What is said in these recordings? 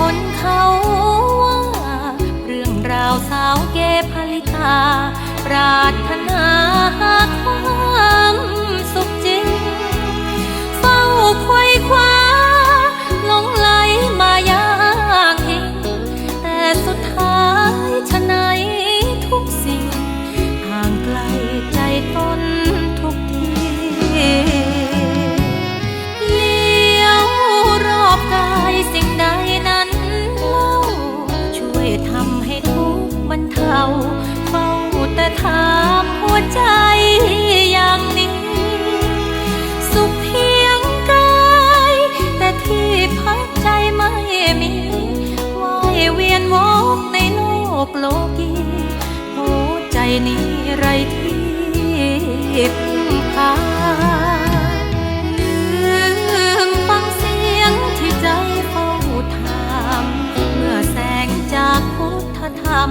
คนเขาว่า เรื่องราวสาวเกพลิตาปรารถนา กโลกีหัวใจนี้ไรที่พึ่งพาลืมฟังเสียงที่ใจเฝ้าถาม เมื่อแสงจากพุทธธรรม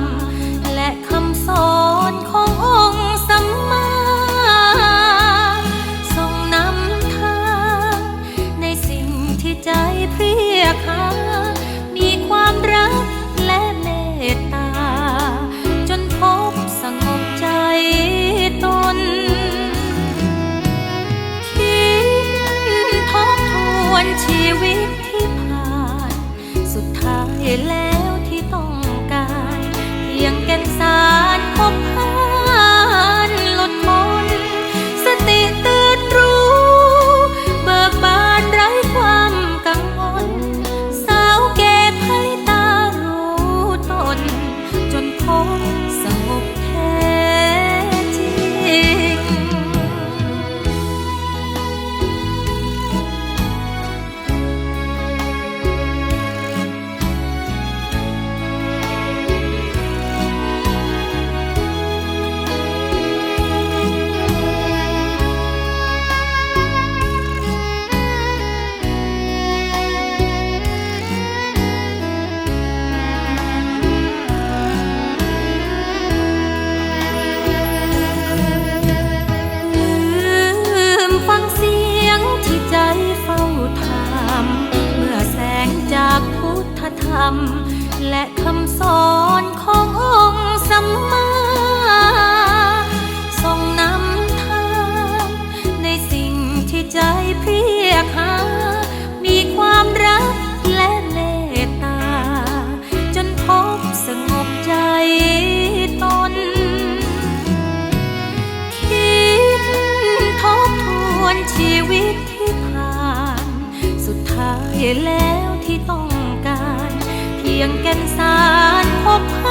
รม และคำสอนขององค์สัมมาทรงนำทางในสิ่งที่ใจเพียกหา มีความรักและเมตตา จนพบสงบใจตน คิดทบทวนชีวิตที่ผ่าน สุดท้ายแล้วที่ต้อง ยงแก่นสารพบ